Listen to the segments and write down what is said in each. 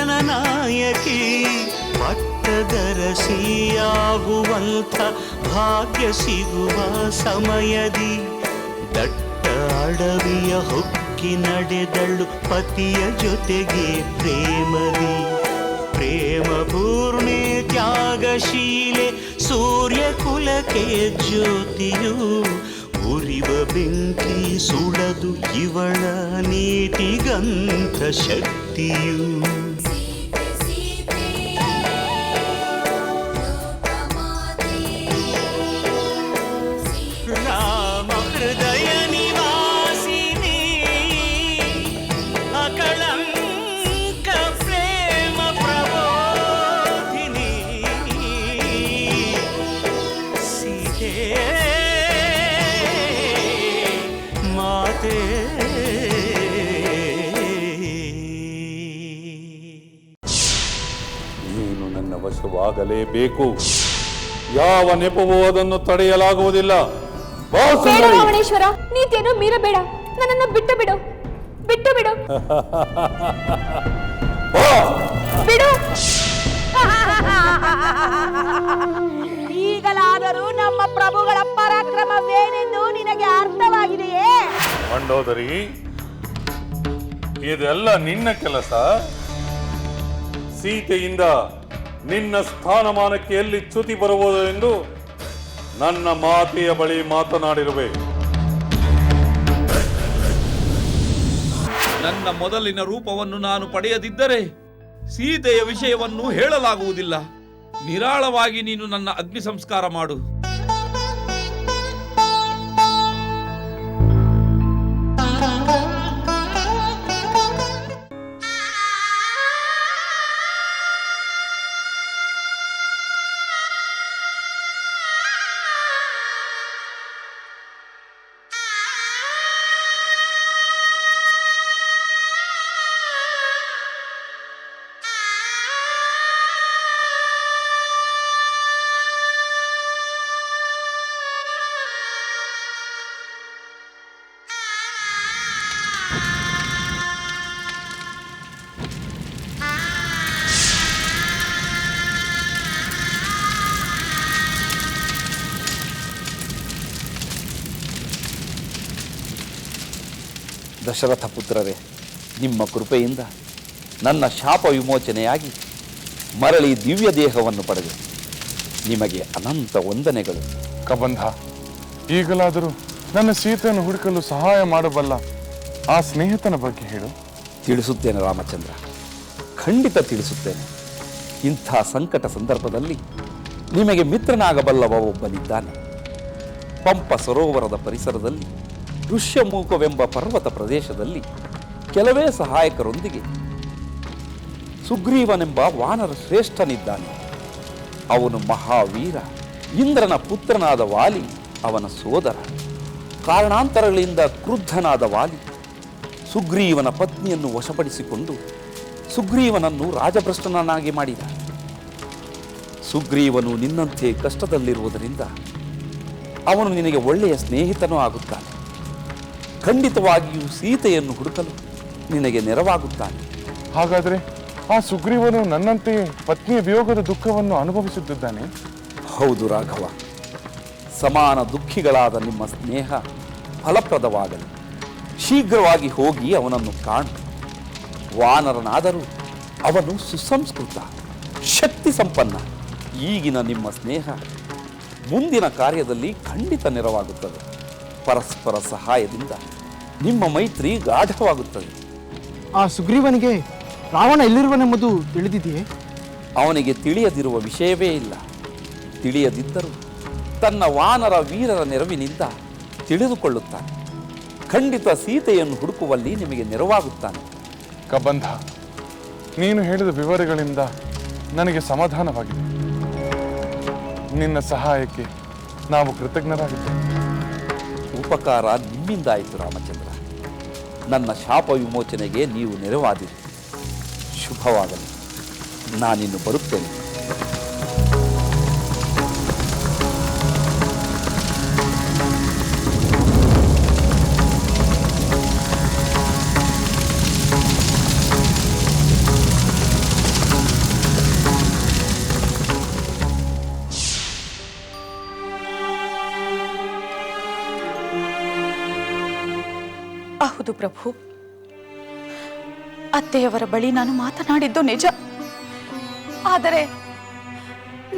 ರಾಮಚಂದ್ರನ ನಾಯಕಿ ಪಟ್ಟದರಸಿಯಾಗುವಂಥ ಭಾಗ್ಯ ಸಿಗುವ ಸಮಯದಿ. ದಟ್ಟ ಅಡವಿಯ ಹೊಕ್ಕಿ ನಡೆದಳು ಪತಿಯ ಜೊತೆಗೆ ಪ್ರೇಮದಿ. ಪ್ರೇಮ ಪೂರ್ಣೆ ತ್ಯಾಗಶೀಲೆ ಸೂರ್ಯ ಕುಲಕ್ಕೆ ಜ್ಯೋತಿಯು. ಉರಿವ ಬೆಂಕಿ ಸುಡದು ಇವಳ ನೀತಿಗಂಥ ಶಕ್ತಿಯು. ವಶವಾಗಲೇಬೇಕು ಯಾವ ನೆಪವೂ ಅದನ್ನು ತಡೆಯಲಾಗುವುದಿಲ್ಲ. ರಾವಣೇಶ್ವರ ನೀತಿಯನ್ನು ಮೀರಬೇಡ. ನನ್ನನ್ನು ಬಿಟ್ಟು ಬಿಡು. ಬಿಟ್ಟು ಬಿಡು. ಬಿಡು. ಈಗಲಾದರೂ ನಮ್ಮ ಪ್ರಭುಗಳ ಪರಾಕ್ರಮವೇನೆಂದು ನಿನಗೆ ಅರ್ಥವಾಗಿದೆಯೇ? ಮಂಡೋದರಿ ಇದೆಲ್ಲ ನಿನ್ನ ಕೆಲಸ. ಸೀತೆಯಿಂದ ನಿನ್ನ ಸ್ಥಾನಮಾನಕ್ಕೆ ಎಲ್ಲಿ ಚ್ಯುತಿ ಬರುವುದು ಎಂದು ನನ್ನ ಮಾತೆಯ ಬಳಿ ಮಾತನಾಡಿರುವೆ. ನನ್ನ ಮೊದಲಿನ ರೂಪವನ್ನು ನಾನು ಪಡೆಯದಿದ್ದರೆ ಸೀತೆಯ ವಿಷಯವನ್ನು ಹೇಳಲಾಗುವುದಿಲ್ಲ. ನಿರಾಳವಾಗಿ ನೀನು ನನ್ನ ಅಗ್ನಿ ಸಂಸ್ಕಾರ ಮಾಡು. ದಶರಥ ಪುತ್ರರೇ ನಿಮ್ಮ ಕೃಪೆಯಿಂದ ನನ್ನ ಶಾಪ ವಿಮೋಚನೆಯಾಗಿ ಮರಳಿ ದಿವ್ಯ ದೇಹವನ್ನು ಪಡೆದೆ ನಿಮಗೆ ಅನಂತ ವಂದನೆಗಳು. ಕಬಂಧ ಈಗಲಾದರೂ ನನ್ನ ಸೀತೆಯನ್ನು ಹುಡುಕಲು ಸಹಾಯ ಮಾಡಬಲ್ಲ ಆ ಸ್ನೇಹಿತನ ಬಗ್ಗೆ ಹೇಳು. ತಿಳಿಸುತ್ತೇನೆ ರಾಮಚಂದ್ರ ಖಂಡಿತ ತಿಳಿಸುತ್ತೇನೆ. ಇಂಥ ಸಂಕಟ ಸಂದರ್ಭದಲ್ಲಿ ನಿಮಗೆ ಮಿತ್ರನಾಗಬಲ್ಲವ ಒಬ್ಬನಿದ್ದಾನೆ. ಪಂಪ ಸರೋವರದ ಪರಿಸರದಲ್ಲಿ ಋಷ್ಯಮೂಕವೆಂಬ ಪರ್ವತ ಪ್ರದೇಶದಲ್ಲಿ ಕೆಲವೇ ಸಹಾಯಕರೊಂದಿಗೆ ಸುಗ್ರೀವನೆಂಬ ವಾನರ ಶ್ರೇಷ್ಠನಿದ್ದಾನೆ. ಅವನು ಮಹಾವೀರ, ಇಂದ್ರನ ಪುತ್ರನಾದ ವಾಲಿ, ಅವನ ಸೋದರ, ಕಾರಣಾಂತರಗಳಿಂದ ಕ್ರುದ್ಧನಾದ ವಾಲಿ, ಸುಗ್ರೀವನ ಪತ್ನಿಯನ್ನು ವಶಪಡಿಸಿಕೊಂಡು ಸುಗ್ರೀವನನ್ನು ರಾಜಭ್ರಷ್ಟನನ್ನಾಗಿ ಮಾಡಿದ. ಸುಗ್ರೀವನು ನಿನ್ನಂತೆ ಕಷ್ಟದಲ್ಲಿರುವುದರಿಂದ ಅವನು ನಿನಗೆ ಒಳ್ಳೆಯ ಸ್ನೇಹಿತನೂ ಆಗುತ್ತಾನೆ. ಖಂಡಿತವಾಗಿಯೂ ಸೀತೆಯನ್ನು ಹುಡುಕಲು ನಿನಗೆ ನೆರವಾಗುತ್ತಾನೆ. ಹಾಗಾದರೆ ಆ ಸುಗ್ರೀವನು ನನ್ನಂತೆ ಪತ್ನಿಯ ವಿಯೋಗದ ದುಃಖವನ್ನು ಅನುಭವಿಸುತ್ತಿದ್ದಾನೆ? ಹೌದು ರಾಘವ. ಸಮಾನ ದುಃಖಿಗಳಾದ ನಿಮ್ಮ ಸ್ನೇಹ ಫಲಪ್ರದವಾಗಲಿ. ಶೀಘ್ರವಾಗಿ ಹೋಗಿ ಅವನನ್ನು ಕಾಣು. ವಾನರನಾದರೂ ಅವನು ಸುಸಂಸ್ಕೃತ ಶಕ್ತಿ ಸಂಪನ್ನ ಈಗಿನ ನಿಮ್ಮ ಸ್ನೇಹ ಮುಂದಿನ ಕಾರ್ಯದಲ್ಲಿ ಖಂಡಿತ ನೆರವಾಗುತ್ತದೆ. ಪರಸ್ಪರ ಸಹಾಯದಿಂದ ನಿಮ್ಮ ಮೈತ್ರಿ ಗಾಢವಾಗುತ್ತದೆ. ಆ ಸುಗ್ರೀವನಿಗೆ ರಾವಣ ಎಲ್ಲಿರುವನೆಂಬುದು ತಿಳಿದಿದೆಯೇ? ಅವನಿಗೆ ತಿಳಿಯದಿರುವ ವಿಷಯವೇ ಇಲ್ಲ. ತಿಳಿಯದಿದ್ದರೂ ತನ್ನ ವಾನರ ವೀರರ ನೆರವಿನಿಂದ ತಿಳಿದುಕೊಳ್ಳುತ್ತಾನೆ. ಖಂಡಿತ ಸೀತೆಯನ್ನು ಹುಡುಕುವಲ್ಲಿ ನಿಮಗೆ ನೆರವಾಗುತ್ತಾನೆ. ಕಬಂಧ ನೀನು ಹೇಳಿದ ವಿವರಗಳಿಂದ ನನಗೆ ಸಮಾಧಾನವಾಗಿದೆ. ನಿನ್ನ ಸಹಾಯಕ್ಕೆ ನಾವು ಕೃತಜ್ಞರಾಗಿದ್ದೇವೆ. ಉಪಕಾರ ನಿಮ್ಮಿಂದಾಯಿತು ರಾಮಚಂದ್ರ. ನನ್ನ ಶಾಪ ವಿಮೋಚನೆಗೆ ನೀವು ನೆರವಾದಿರಿ. ಶುಭವಾಗಲಿ. ನಾನಿನ್ನು ಬರುತ್ತೇನೆ. ಹೌದು ಪ್ರಭು. ಅತ್ತೆಯವರ ಬಳಿ ನಾನು ಮಾತನಾಡಿದ್ದು ನಿಜ. ಆದರೆ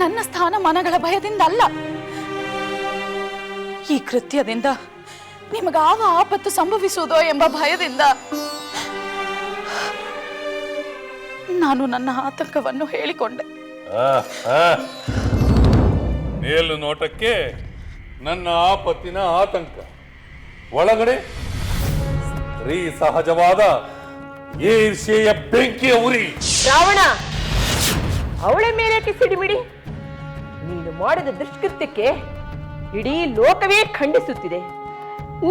ನನ್ನ ಸ್ಥಾನಮಾನಗಳ ಭಯದಿಂದ ಅಲ್ಲ ಈ ಕೃತ್ಯದಿಂದ ನಿಮಗಾವ ಆಪತ್ತು ಸಂಭವಿಸುವುದೋ ಎಂಬ ಭಯದಿಂದ ನಾನು ನನ್ನ ಆತಂಕವನ್ನು ಹೇಳಿಕೊಂಡೆ. ಮೇಲು ನೋಟಕ್ಕೆ ನನ್ನ ಆಪತ್ತಿನ ಆತಂಕ. ಒಳಗಡೆ ಸ್ತ್ರೀ ಸಹಜವಾದ ಈರ್ಷೆಯ ಬೆಂಕಿಯ ಉರಿ ರಾವಣ ಅವಳ ಮೇಲೆ ಸಿಡಿಮಿಡಿ ನೀನು ಮಾಡಿದ ದುಷ್ಕೃತ್ಯಕ್ಕೆ ಇಡೀ ಲೋಕವೇ ಖಂಡಿಸುತ್ತಿದೆ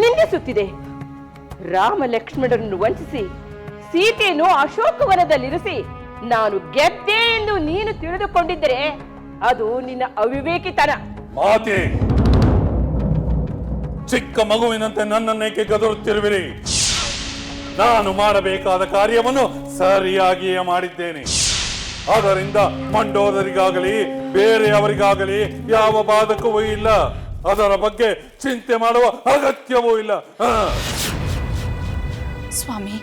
ನಿಂದಿಸುತ್ತಿದೆ. ರಾಮ ಲಕ್ಷ್ಮಣರನ್ನು ವಂಚಿಸಿ ಸೀತೆಯನ್ನು ಅಶೋಕವನದಲ್ಲಿರಿಸಿ ನಾನು ಗೆದ್ದೆ ಎಂದು ನೀನು ತಿಳಿದುಕೊಂಡಿದ್ದರೆ ಅದು ನಿನ್ನ ಅವಿವೇಕಿತನ. ಮಾತೆ ಚಿಕ್ಕ ಮಗುವಿನಂತೆ ನನ್ನನ್ನೇಕೆ ಗದರುತ್ತಿರುವಿರಿ? ನಾನು ಮಾಡಬೇಕಾದ ಕಾರ್ಯವನ್ನು ಸರಿಯಾಗಿಯೇ ಮಾಡಿದ್ದೇನೆ. ಅದರಿಂದ ಮಂಡೋದರಿಗಾಗಲಿ, ಬೇರೆಯವರಿಗಾಗಲಿ ಯಾವ ಬಾಧಕವೂ ಇಲ್ಲ. ಅದರ ಬಗ್ಗೆ ಚಿಂತೆ ಮಾಡುವ ಅಗತ್ಯವೂ ಇಲ್ಲ. ಸ್ವಾಮಿ,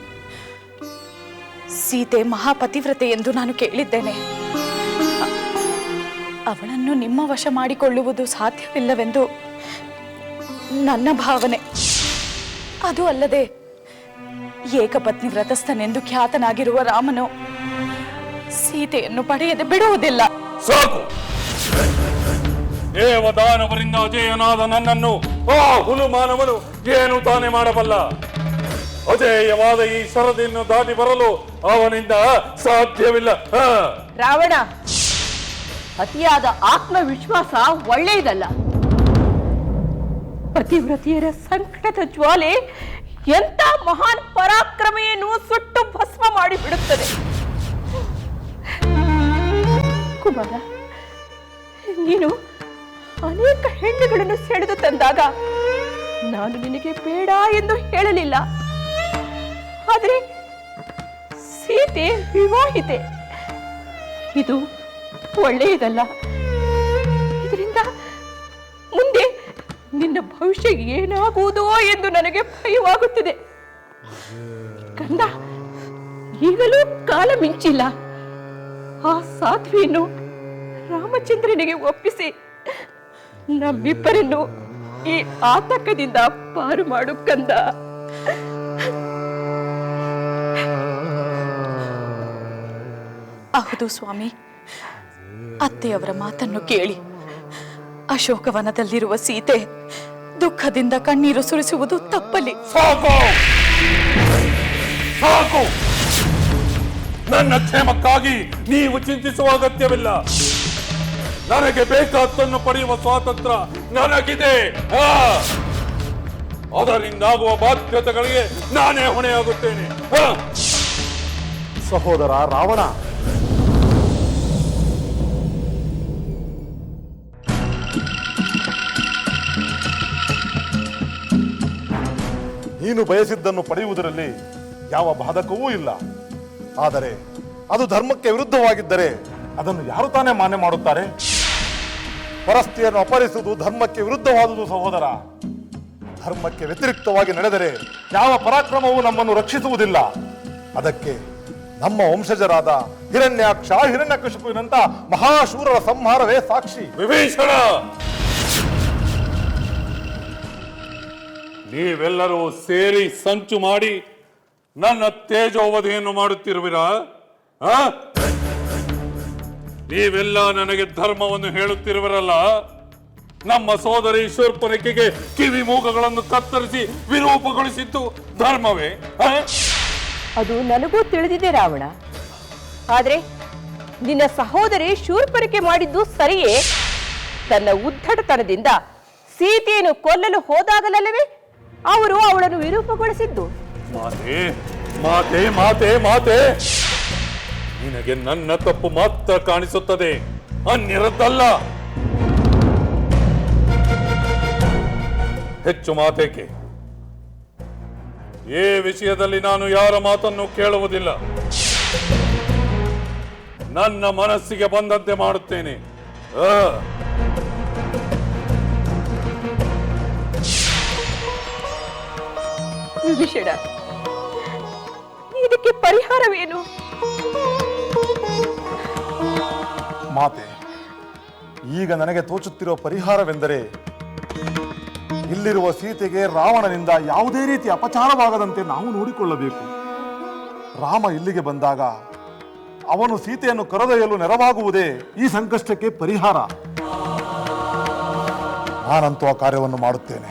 ಸೀತೆ ಮಹಾಪತಿವ್ರತೆ ಎಂದು ನಾನು ಕೇಳಿದ್ದೇನೆ. ಅವಳನ್ನು ನಿಮ್ಮ ವಶ ಮಾಡಿಕೊಳ್ಳುವುದು ಸಾಧ್ಯವಿಲ್ಲವೆಂದು ನನ್ನ ಭಾವನೆ. ಅದು ಅಲ್ಲದೆ ಏಕಪತ್ನಿ ವ್ರತಸ್ಥನೆಂದು ಖ್ಯಾತನಾಗಿರುವ ರಾಮನು ಸೀತೆಯನ್ನು ಪಡೆಯದೆ ಬಿಡುವುದಿಲ್ಲ. ಸಾಕು. ದೇವದಾನವರಿಂದ ಅಜೇಯನಾದ ನನ್ನನ್ನು ಆ ಹುನುಮಾನವನು ಏನು ತಾನೇ ಮಾಡಬಲ್ಲ. ಅಜೇಯವಾದ ಈ ಸರದಿಯನ್ನು ದಾಟಿ ಬರಲು ಅವನಿಂದ ಸಾಧ್ಯವಿಲ್ಲ. ಹಾ. ರಾವಣ ಅತಿಯಾದ ಆತ್ಮವಿಶ್ವಾಸ ಒಳ್ಳೆಯದಲ್ಲ. ಪತಿವ್ರತಿಯರ ಸಂಕಟದ ಜ್ವಾಲೆ ಎಂತ ಮಹಾನ್ ಪರಾಕ್ರಮೆಯನ್ನು ಸುಟ್ಟು ಭಸ್ಮ ಮಾಡಿ ಬಿಡುತ್ತದೆ? ನೀನು ಅನೇಕ ಹೆಣ್ಣುಗಳನ್ನು ಸೆಳೆದು ತಂದಾಗ ನಾನು ನಿನಗೆ ಬೇಡ ಎಂದು ಹೇಳಲಿಲ್ಲ. ಆದರೆ ಸೀತೆ ವಿವಾಹಿತೆ. ಇದು ಒಳ್ಳೆಯದಲ್ಲ. ನಿನ್ನ ಭವಿಷ್ಯ ಏನಾಗುವುದೋ ಎಂದು ನನಗೆ ಭಯವಾಗುತ್ತಿದೆ. ಕಂದ, ಈಗಲೂ ಕಾಲ ಮಿಂಚಿಲ್ಲ. ಆ ಸಾಧ್ವಿಯನ್ನು ರಾಮಚಂದ್ರನಿಗೆ ಒಪ್ಪಿಸಿ ನಮ್ಮಿಬ್ಬರನ್ನು ಈ ಆತಂಕದಿಂದ ಪಾರು ಮಾಡು, ಕಂದ. ಹೌದು ಸ್ವಾಮಿ, ಅತ್ತೆಯವರ ಮಾತನ್ನು ಕೇಳಿ. ಅಶೋಕವನದಲ್ಲಿರುವ ಸೀತೆ ದುಃಖದಿಂದ ಕಣ್ಣೀರು ಸುರಿಸುವುದು ತಪ್ಪಲಿ. ಸಾಕು! ಸಾಕು! ನನ್ನ ಕ್ಷೇಮಕ್ಕಾಗಿ ನೀವು ಚಿಂತಿಸುವ ಅಗತ್ಯವಿಲ್ಲ. ನನಗೆ ಬೇಕಾದ್ದನ್ನು ಪಡೆಯುವ ಸ್ವಾತಂತ್ರ್ಯ ನನಗಿದೆ. ಆ! ಅದರಿಂದಾಗುವ ಬಾಧ್ಯತೆಗಳಿಗೆ ನಾನೇ ಹೊಣೆಯಾಗುತ್ತೇನೆ. ಆ! ಸಹೋದರ ರಾವಣ ನೀನು ಬಯಸಿದ್ದನ್ನು ಪಡೆಯುವುದರಲ್ಲಿ ಯಾವ ಬಾಧಕವೂ ಇಲ್ಲ. ಆದರೆ ಅದು ಧರ್ಮಕ್ಕೆ ವಿರುದ್ಧವಾಗಿದ್ದರೆ ಅದನ್ನು ಯಾರು ತಾನೇ ಮಾನ್ಯ ಮಾಡುತ್ತಾರೆ? ಪರಸ್ತಿಯನ್ನು ಅಪಹರಿಸುವುದು ಧರ್ಮಕ್ಕೆ ವಿರುದ್ಧವಾದುದು ಸಹೋದರ. ಧರ್ಮಕ್ಕೆ ವ್ಯತಿರಿಕ್ತವಾಗಿ ನಡೆದರೆ ಯಾವ ಪರಾಕ್ರಮವೂ ನಮ್ಮನ್ನು ರಕ್ಷಿಸುವುದಿಲ್ಲ. ಅದಕ್ಕೆ ನಮ್ಮ ವಂಶಜರಾದ ಹಿರಣ್ಯಾಕ್ಷ ಹಿರಣ್ಯಕಶಿಪುವಿನಂತ ಮಹಾಶೂರರ ಸಂಹಾರವೇ ಸಾಕ್ಷಿ. ವಿಭೀಷಣ! ನೀವೆಲ್ಲರೂ ಸೇರಿ ಸಂಚು ಮಾಡಿ ನನ್ನ ತೇಜೋವಧಿಯನ್ನು ಮಾಡುತ್ತಿರುವಿರಾ? ನೀವೆಲ್ಲ ನನಗೆ ಧರ್ಮವನ್ನು ಹೇಳುತ್ತಿರುವರಲ್ಲ? ನಮ್ಮ ಸೋದರಿ ಶೂರ್ಪನಕಿಗೆ ಕಿವಿ ಮೂಗಗಳನ್ನು ಕತ್ತರಿಸಿ ವಿರೂಪಗೊಳಿಸಿದ್ದು ಧರ್ಮವೇ? ಅದು ನನಗೂ ತಿಳಿದಿದೆ ರಾವಣ. ಆದ್ರೆ ನಿನ್ನ ಸಹೋದರಿ ಶೂರ್ಪರಿಕೆ ಮಾಡಿದ್ದು ಸರಿಯೇ? ತನ್ನ ಉದ್ದಟತನದಿಂದ ಸೀತೆಯನ್ನು ಕೊಲ್ಲಲು ಹೋದಾಗಲಲ್ಲವೇ? ಅವರು ಅವಳನ್ನು ವಿರೂಪಗೊಳಿಸಿದ್ದು. ಮಾತೆ ಮಾತೆ ಮಾತೆ ನಿನಗೆ ನನ್ನ ತಪ್ಪು ಮಾತ್ರ ಕಾಣಿಸುತ್ತದೆ. ಅನ್ಯರದ್ದಲ್ಲ. ಹೆಚ್ಚು ಮಾತೇಕೆ. ಈ ವಿಷಯದಲ್ಲಿ ನಾನು ಯಾರ ಮಾತನ್ನು ಕೇಳುವುದಿಲ್ಲ. ನನ್ನ ಮನಸ್ಸಿಗೆ ಬಂದಂತೆ ಮಾಡುತ್ತೇನೆ. ವಿಭೀಷಣ ಇದಕ್ಕೆ ಪರಿಹಾರವೇನು? ಮಾತೆ, ಈಗ ನನಗೆ ತೋಚುತ್ತಿರುವ ಪರಿಹಾರವೆಂದರೆ, ಇಲ್ಲಿರುವ ಸೀತೆಗೆ ರಾವಣನಿಂದ ಯಾವುದೇ ರೀತಿ ಅಪಚಾರವಾಗದಂತೆ ನಾವು ನೋಡಿಕೊಳ್ಳಬೇಕು. ರಾಮ ಇಲ್ಲಿಗೆ ಬಂದಾಗ, ಅವನು ಸೀತೆಯನ್ನು ಕರೆದೊಯ್ಯಲು ನೆರವಾಗುವುದೇ ಈ ಸಂಕಷ್ಟಕ್ಕೆ ಪರಿಹಾರ. ನಾನಂತೂ ಆ ಕಾರ್ಯವನ್ನು ಮಾಡುತ್ತೇನೆ.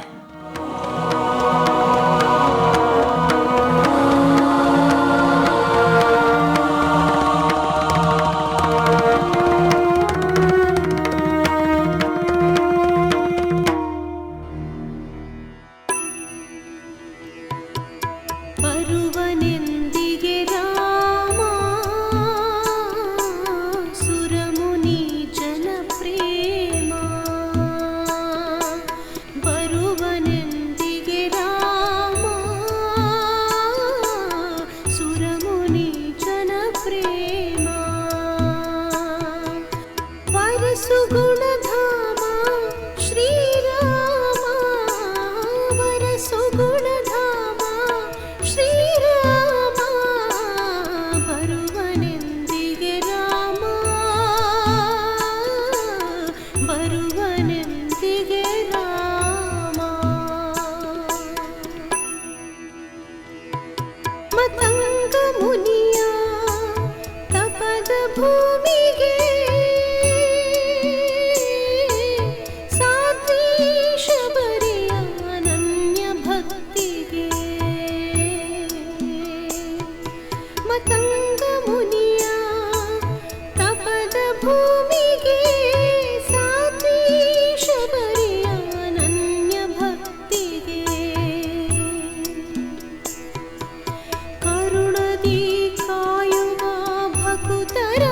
తర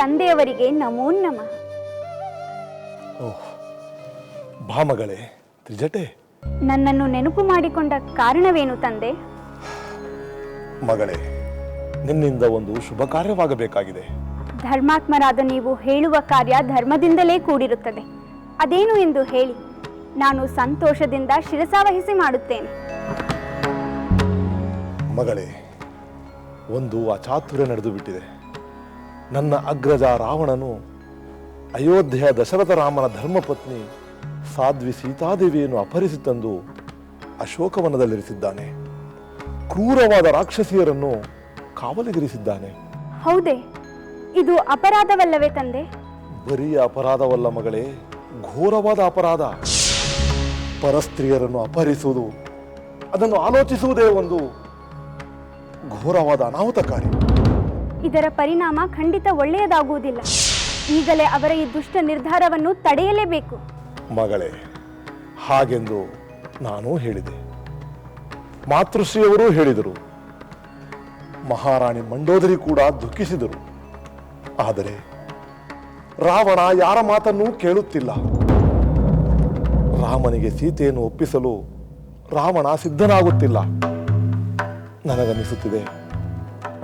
ತಂದೆಯವರಿಗೆ ನಮೋ ನಮಃ. ಓಹ್ ಭಾಮಗಳೇ ತ್ರಿಜಟೆ. ನನ್ನನ್ನು ನೆನಪು ಮಾಡಿಕೊಂಡ ಕಾರಣವೇನು ತಂದೆ? ಮಗಳೇ ನಿನ್ನಿಂದ ಒಂದು ಶುಭ ಕಾರ್ಯವಾಗಬೇಕಾಗಿದೆ. ಧರ್ಮಾತ್ಮರಾದ ನೀವು ಹೇಳುವ ಕಾರ್ಯ ಧರ್ಮದಿಂದಲೇ ಕೂಡಿರುತ್ತದೆ. ಅದೇನು ಎಂದು ಹೇಳಿ ನಾನು ಸಂತೋಷದಿಂದ ಶಿರಸಾವಹಿಸಿ ಮಾಡುತ್ತೇನೆ. ಮಗಳೇ ಒಂದು ಅಚಾತುರ್ಯ ನಡೆದು ಬಿಟ್ಟಿದೆ ನನ್ನ ಅಗ್ರಜ ರಾವಣನು ಅಯೋಧ್ಯೆಯ ದಶರಥ ರಾಮನ ಧರ್ಮಪತ್ನಿ ಸಾಧ್ವಿ ಸೀತಾದೇವಿಯನ್ನು ಅಪಹರಿಸಿ ತಂದು ಅಶೋಕವನದಲ್ಲಿರಿಸಿದ್ದಾನೆ. ಕ್ರೂರವಾದ ರಾಕ್ಷಸಿಯರನ್ನು ಕಾವಲಿಗಿರಿಸಿದ್ದಾನೆ. ಹೌದೇ ಇದು ಅಪರಾಧವಲ್ಲವೇ ತಂದೆ? ಬರೀ ಅಪರಾಧವಲ್ಲ ಮಗಳೇ ಘೋರವಾದ ಅಪರಾಧ. ಪರಸ್ತ್ರೀಯರನ್ನು ಅಪಹರಿಸುವುದು ಅದನ್ನು ಆಲೋಚಿಸುವುದೇ ಒಂದು ಘೋರವಾದ ಅನಾಹುತಕಾರಿ. ಇದರ ಪರಿಣಾಮ ಖಂಡಿತ ಒಳ್ಳೆಯದಾಗುವುದಿಲ್ಲ. ಈಗಲೇ ಅವರ ಈ ದುಷ್ಟ ನಿರ್ಧಾರವನ್ನು ತಡೆಯಲೇಬೇಕು. ಮಗಳೇ, ಹಾಗೆಂದು ನಾನು ಹೇಳಿದೆ. ಮಾತೃಶ್ರೀಯವರು ಹೇಳಿದರು. ಮಹಾರಾಣಿ ಮಂಡೋದರಿ ಕೂಡ ದುಃಖಿಸಿದರು. ಆದರೆ ರಾವಣ ಯಾರ ಮಾತನ್ನೂ ಕೇಳುತ್ತಿಲ್ಲ. ರಾಮನಿಗೆ ಸೀತೆಯನ್ನು ಒಪ್ಪಿಸಲು ರಾವಣ ಸಿದ್ಧನಾಗುತ್ತಿಲ್ಲ. ನನಗನ್ನಿಸುತ್ತಿದೆ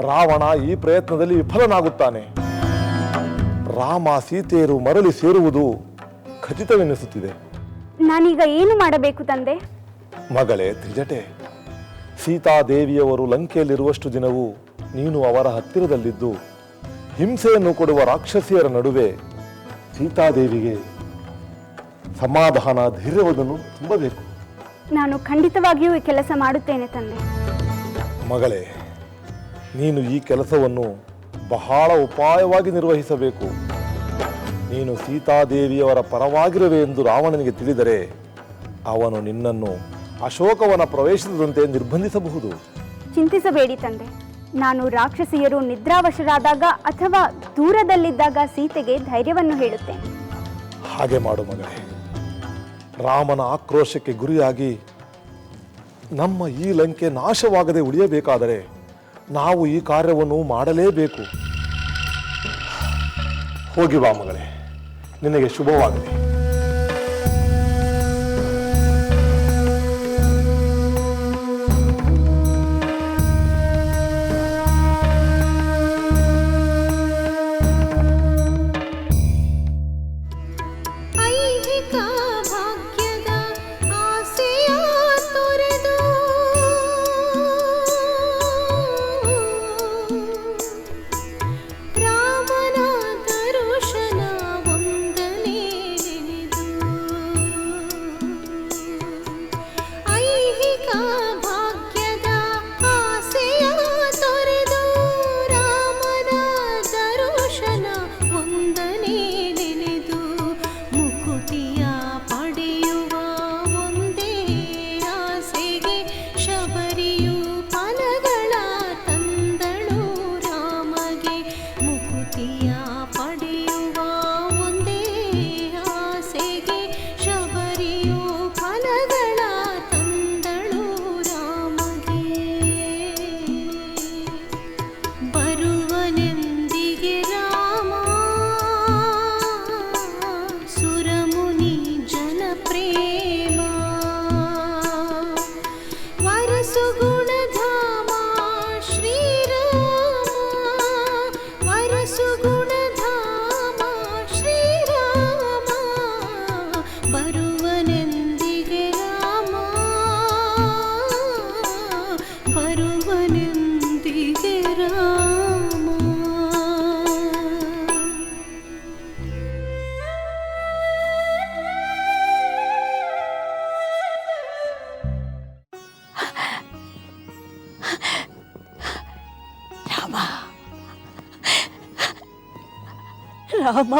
ರಾವಣ ಈ ಪ್ರಯತ್ನದಲ್ಲಿ ವಿಫಲನಾಗುತ್ತಾನೆ. ರಾಮ ಸೀತೆಯರು ಮರಳಿ ಸೇರುವುದು ಖಚಿತವೆನಿಸುತ್ತಿದೆ. ನಾನೀಗ ಏನು ಮಾಡಬೇಕು ತಂದೆ? ಮಗಳೇ ತ್ರಿಜಟೆ. ಸೀತಾದೇವಿಯವರು ಲಂಕೆಯಲ್ಲಿರುವಷ್ಟು ದಿನವೂ ನೀನು ಅವರ ಹತ್ತಿರದಲ್ಲಿದ್ದು ಹಿಂಸೆಯನ್ನು ಕೊಡುವ ರಾಕ್ಷಸಿಯರ ನಡುವೆ ಸೀತಾದೇವಿಗೆ ಸಮಾಧಾನ ಧೈರ್ಯವನ್ನು ತುಂಬಬೇಕು. ನಾನು ಖಂಡಿತವಾಗಿಯೂ ಈ ಕೆಲಸ ಮಾಡುತ್ತೇನೆ ತಂದೆ. ಮಗಳೇ ನೀನು ಈ ಕೆಲಸವನ್ನು ಬಹಳ ಉಪಾಯವಾಗಿ ನಿರ್ವಹಿಸಬೇಕು. ನೀನು ಸೀತಾದೇವಿಯವರ ಪರವಾಗಿರುವೆ ಎಂದು ರಾವಣನಿಗೆ ತಿಳಿದರೆ ಅವನು ನಿನ್ನನ್ನು ಅಶೋಕವನ ಪ್ರವೇಶಿಸದಂತೆ ನಿರ್ಬಂಧಿಸಬಹುದು. ಚಿಂತಿಸಬೇಡಿ ತಂದೆ. ನಾನು ರಾಕ್ಷಸಿಯರು ನಿದ್ರಾವಶರಾದಾಗ ಅಥವಾ ದೂರದಲ್ಲಿದ್ದಾಗ ಸೀತೆಗೆ ಧೈರ್ಯವನ್ನು ಹೇಳುತ್ತೇನೆ. ಹಾಗೆ ಮಾಡು ಮಗಳೇ. ರಾಮನ ಆಕ್ರೋಶಕ್ಕೆ ಗುರಿಯಾಗಿ ನಮ್ಮ ಈ ಲಂಕೆ ನಾಶವಾಗದೆ ಉಳಿಯಬೇಕಾದರೆ ನಾವು ಈ ಕಾರ್ಯವನ್ನು ಮಾಡಲೇಬೇಕು. ಹೋಗಿ ಬಾ ಮಗಳೇ. ನಿನಗೆ ಶುಭವಾಗಲಿ. ರಾಮ. ರಾಮ,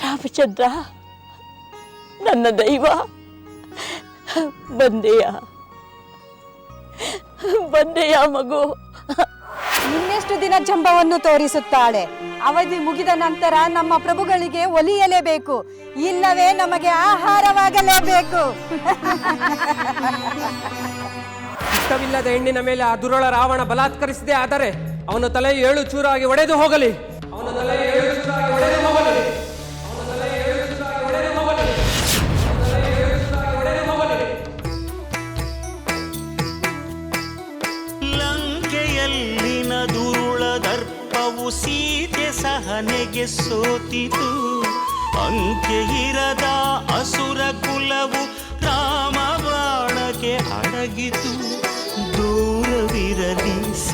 ರಾಮಚಂದ್ರ, ನನ್ನ ದೈವ, ಬಂದೆಯ ಬಂದೆಯ ಮಗು. ಇನ್ನೆಷ್ಟು ದಿನ ಜಂಬವನ್ನು ತೋರಿಸುತ್ತಾಳೆ? ಅವಧಿ ಮುಗಿದ ನಂತರ ನಮ್ಮ ಪ್ರಭುಗಳಿಗೆ ಒಲಿಯಲೇಬೇಕು. ಇಲ್ಲವೇ ನಮಗೆ ಆಹಾರವಾಗಲೇಬೇಕು. ಇಷ್ಟವಿಲ್ಲದ ಹೆಣ್ಣಿನ ಮೇಲೆ ಆ ದುರುಳ ರಾವಣ ಬಲಾತ್ಕರಿಸಿದೆ, ಆದರೆ ಅವನ ತಲೆ ಏಳು ಚೂರಾಗಿ ಒಡೆದು ಹೋಗಲಿ. ಅವನ ತಲೆ ಏಳು ಚೂರಾಗಿ ಒಡೆದು ಹೋಗಲಿ. ದುರುಳ ದರ್ಪವು ಸೀತೆ ಸಹನೆಗೆ ಸೋತಿತು. ಅಂಕೆ ಇರದ ಅಸುರ ಕುಲವು ರಾಮ ಬಾಣಕ್ಕೆ ಅಡಗಿತು.